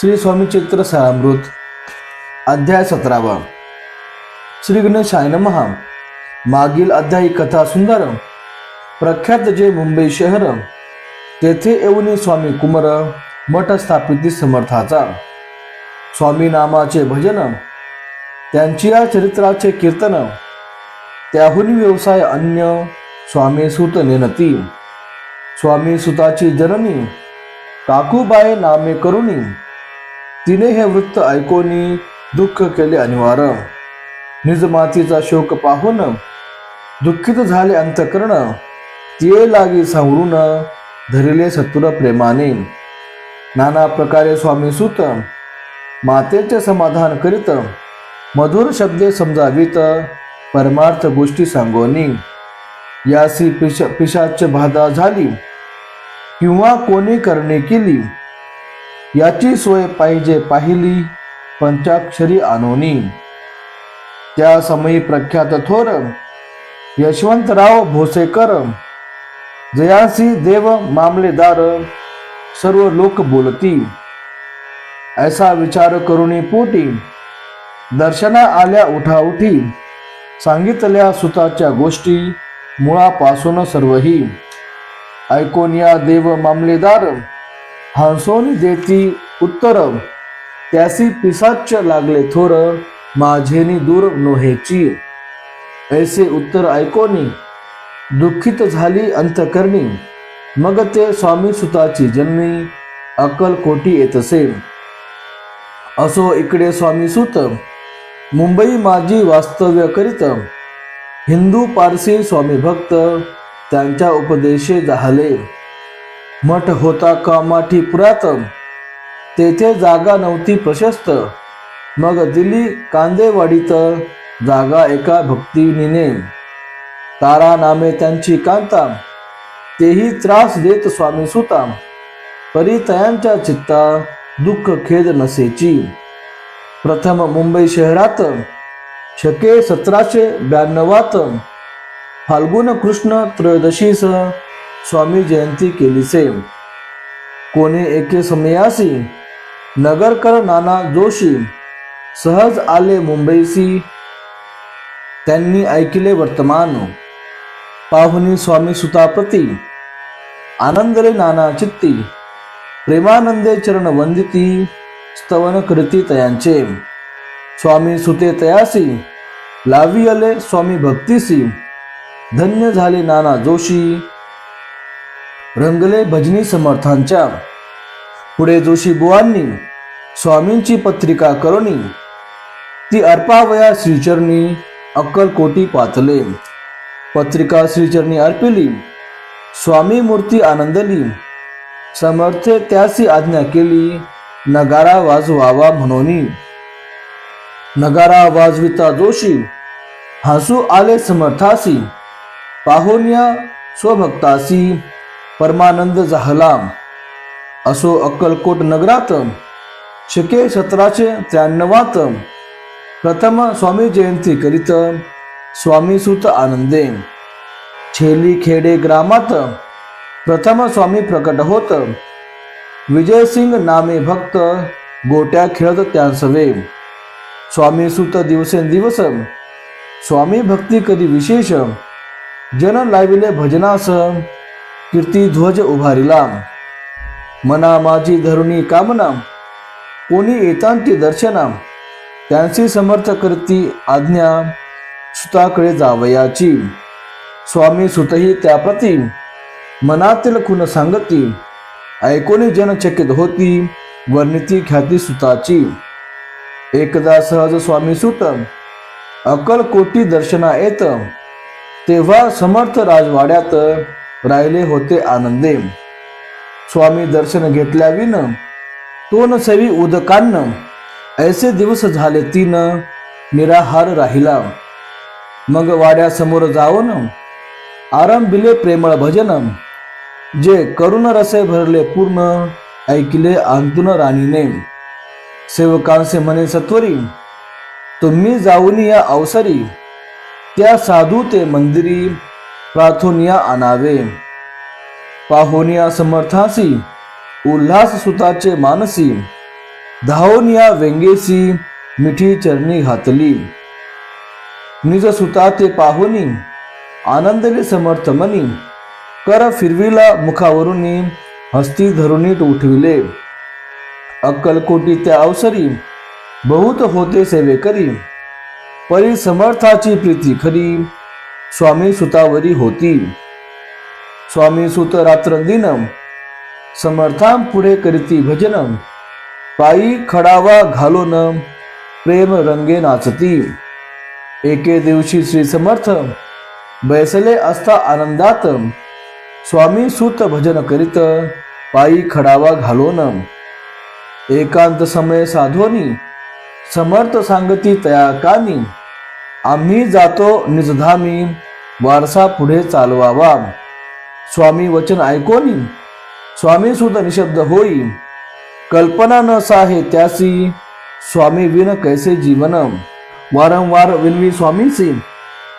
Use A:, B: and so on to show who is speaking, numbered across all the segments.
A: श्री स्वामी चित्र सारामृत अध्याय सतरावा. श्री गणेशाय महा मागील अध्यायी कथा सुंदर प्रख्यात जे मुंबई शहर. तेथे येऊन स्वामी कुमार मठ स्थापिती समर्थाचा. स्वामी नामाचे भजन त्यांची या चरित्राचे कीर्तन त्याहून व्यवसाय अन्य स्वामी सुत नेनती. स्वामी सुताची जननी काकूबाई नामे करुणी तिने हे वृत्त ऐकोनी दुःख केले अनिवार्य. निज मातीचा शोक पाहून दुःखित झाले अंतकरण तिये लागी सावरून धरिले सतुर प्रेमाने. नाना प्रकारे स्वामी सुत मातेचे समाधान करीत मधुर शब्दे समजावीत परमार्थ गोष्टी सांगोनी. यासी पिश पिशाच बाधा झाली. किंवा कोणी करणे केली याची सोय पाहिजे पाहिली पंचाक्षरी आणोनी. त्या समयी प्रख्यात थोर यशवंतराव भोसेकर जयासी देव मामलेदार सर्व लोक बोलती. ऐसा विचार करुणी पोटी दर्शना आल्या उठाउठी सांगितल्या सुताच्या गोष्टी मुळापासून सर्वही. ऐकून या देव मामलेदार हंसोनी देती उत्तर. त्यासी पिसाच लागले थोर माझेनी दूर नोहेची ऐसे उत्तर ऐकोनी दुःखित झाली अंतकरणी. मग ते स्वामी सुताची जन्मी अकल कोटी येतसे. असो इकडे स्वामी सुत मुंबई माझी वास्तव्य करीत. हिंदू पारसी स्वामी भक्त त्यांच्या उपदेशे झाले मठ होता कामाठीपुरात तेथे जागा नव्हती प्रशस्त. मग दिली कांदेवाडीत जागा एका भक्तिनीने. तारा नामे त्यांची कांता. तेही त्रास देत स्वामी सुता परितयांच्या चित्ता दुःख खेद नसेची. प्रथम मुंबई शहरात. शके सतराशे ब्याण्णवात. फाल्गुन कृष्ण त्रयोदशीस. स्वामी जयंती केली से कोणी एके समयासी नगरकर नाना जोशी सहज आले मुंबईसी त्यांनी ऐकले वर्तमान. पाहुनी स्वामी सुताप्रती आनंदले नाना चित्ती प्रेमानंदे चरण वंदिती स्तवन कृती तयांचे. स्वामी सुते तयासी लावियले स्वामी भक्तीसी धन्य झाले नाना जोशी रंगले भजनी समर्थांच्या. पुढे जोशीबुवांनी स्वामींची पत्रिका करुणी ती अर्पावया श्रीचरणी अक्कलकोटी पातले. पत्रिका श्रीचरणी अर्पिली स्वामी मूर्ती आनंदली. समर्थे त्यासी आज्ञा केली नगारा वाजवावा म्हणून. नगारा वाजविता जोशी हसू आले समर्थासी. पाहुण्या स्वभक्तासी. परमानंद झाला असो अक्कलकोट नगरात शके सतराशे त्र्याण्णवात प्रथम स्वामी जयंती करीत स्वामी सुत आनंदे छेली खेडे ग्रामात प्रथम स्वामी प्रकट होत विजयसिंग नामे भक्त गोट्या खेळत त्यांसवे स्वामी सुत दिवसेंदिवस स्वामी भक्ती कधी विशेष जन लाविले भजनास कीर्ती ध्वज उभारिला मना माझी धरुणी कामना कोणी येतांती दर्शना त्यांची समर्थ करती आज्ञा. सुताकडे जावयाची. स्वामी सुतही त्याप्रती मनातील खुन सांगती. ऐकोनी जनचकित होती. वर्णिती ख्याती सुताची. एकदा सहज स्वामी सुत. अक्कलकोटी दर्शना येत. तेव्हा समर्थ राजवाड्यात. राहिले होते आनंदे. स्वामी दर्शन घेतल्याविन तोन सवी उदकान्न. ऐसे दिवस झाले तीन निराहार राहिला. मग वाड्यासमोर जाऊन आरंभिले प्रेमळ भजन. जे करुण रसे भरले पूर्ण ऐकले अंतुन राणीने. सेवकांसे म्हणे सत्वरी तुम्ही जाऊन या अवसरी. त्या साधू ते मंदिरी प्रार्थोनिया आणावे. पाहुनिया समर्थासी उल्हास सुताचे मानसी धावून या व्यंगेसी मिठी चरणी घातली निज सुता ते पाहुनी आनंदले समर्थ मनी कर फिरविला मुखावरुनी हस्ती धरुनी उठविले. अक्कलकोटी त्या अवसरी बहुत होते सेवेकरी परी समर्थाची प्रीती खरी. स्वामी सुतावरी होती. स्वामी सुत रात्रंदिन समर्थां पुढे करीती भजन पायी खडावा घालून प्रेम रंगे नाचती. एके दिवशी श्री समर्थ बैसले असता आनंदात स्वामी सुत भजन करीत पायी खडावा घालून. एकांत समय साधोनी समर्थ सांगती तया कानी आम्ही जातो निजधामी वारसा पुढे चालवावा. स्वामी वचन ऐकोनी. स्वामी सुद्धा निशब्द होई. कल्पना न साहे त्यासी. स्वामी विन कैसे जीवन? वारंवार विनवी स्वामीसी.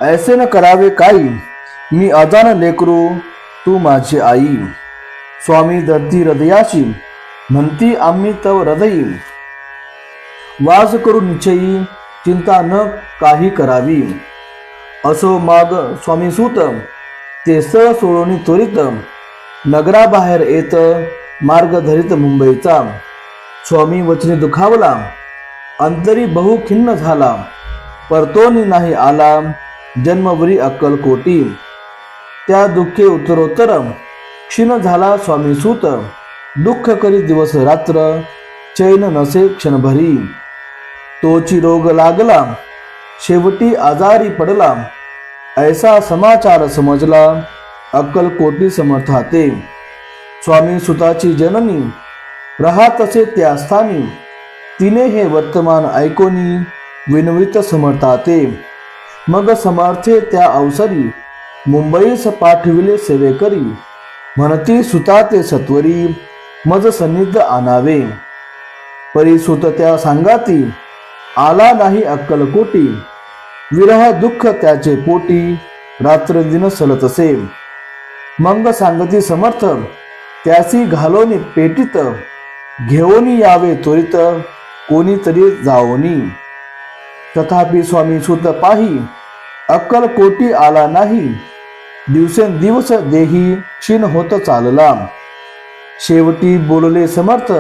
A: ऐसे न करावे काही मी अजान लेकरू तू माझी आई. स्वामी दर्दी हृदयाशी. म्हणती आम्ही तव हृदयी. वाज करू निश्चयी. चिंता न काही करावी. असो माग स्वामी सूत ते सळ सोडवणी त्वरित नगराबाहेर येत मार्ग धरित मुंबईचा. स्वामी वचने दुखावला अंतरी बहु खिन्न झाला परतोनी नाही आला जन्मवरी अक्कलकोटी त्या दुःखे उत्तरोत्तर क्षीण झाला स्वामी सूत दुःख करी दिवस रात्र चैन नसे क्षणभरी. तोची रोग लागला शेवटी आजारी पडला ऐसा समाचार समजला अक्कलकोटी समर्थाते स्वामी सुताची जननी राहत असे त्या स्थानी. तिने हे वर्तमान ऐकोनी विनवित समर्थाते मग समर्थे त्या अवसरी मुंबईस पाठविले सेवेकरी म्हणती सुताते सत्वरी मज सन्निध आणावे. परिसुत त्या सांगाती आला नाही अक्कलकोटी विरह दुःख त्याचे पोटी रात्र दिन सलत असे मंग सांगती समर्थ त्यासी घालोनी पेटीत घेऊनी यावे त्वरित कोणीतरी जाओनी तथापि स्वामी सुत पाही अक्कलकोटी आला नाही. दिवसेंदिवस देही क्षीण होत चालला. शेवटी बोलले समर्थ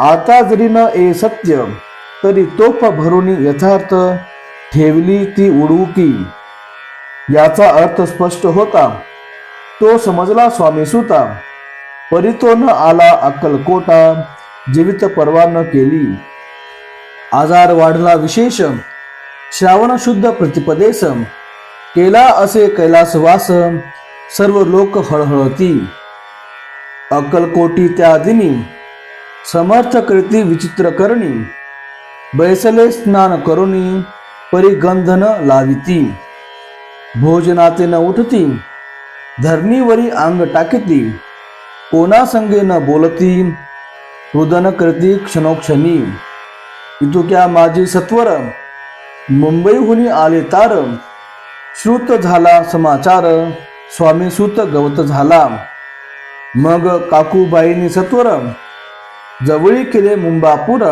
A: आता जरी न ए सत्य तरी तोफ भरून यथार्थ ठेवली ती उडवुकी याचा अर्थ स्पष्ट होता. तो समजला स्वामी सुता. परितो न आला अक्कलकोटा जीवित परवा न केली. आजार वाढला विशेष. श्रावण शुद्ध प्रतिपदेश. केला असे कैलासवास सर्व लोक हळहळती. अक्कलकोटी त्या दिनी. समर्थ कृती विचित्र करणी. बैसले स्नान करुणी परिगंधन लाविती भोजनाते न उठती धरणीवरी अंग टाकीती कोणासंगे न बोलती रुदन करती क्षणोक्षणी. इतुक्या माझे सत्वर मुंबईहून आले तार श्रुत झाला समाचार स्वामी सुत गवत झाला. मग काकूबाईंनी सत्वर जवळी केले मुंबापूर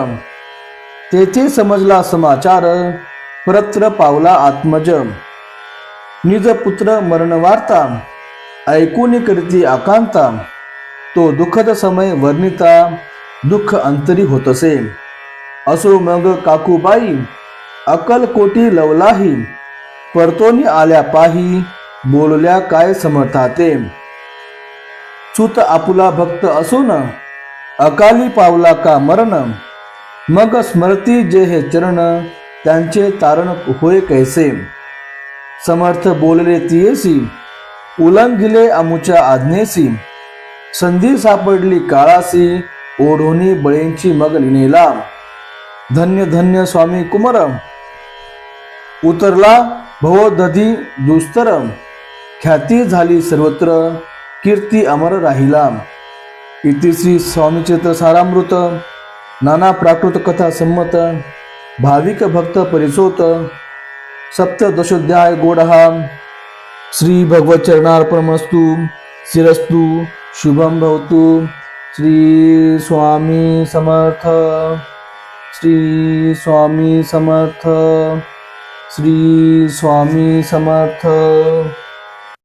A: तेथे समजला समाचार परत्र पावला आत्मज निज पुत्र मरण वार्ता ऐकून करती आकांता. तो दुःखद समय वर्णिता. दुःख अंतरी होतसे. असो मग काकूबाई. अकलकोटी लवलाही. परतोनी आल्या पाही. बोलल्या काय समर्थाते. सुत आपुला भक्त असून. अकाली पावला का मरण. मग स्मरती जे हे चरण. त्यांचे तारण होय कैसे? समर्थ बोलले तियेसी उलंघिले अमुच्या आज्ञेसी. संधी सापडली काळासी ओढोनी बळींची मग लिनेला धन्य धन्य स्वामी कुमर. उतरला भव दधी दुस्तर. ख्याती झाली सर्वत्र कीर्ती अमर राहिला. इति स्वामीचे स्वामीचित्र सारामृत. नाना प्राकृत कथा संमत. भाविक भक्त परिसोत सप्तदशोध्याय गोडहा श्री भगवत चरणार्पणमस्तु शिरस्तु शुभम भवतु। श्री स्वामी समर्थ। श्री स्वामी समर्थ। श्री स्वामी समर्थ।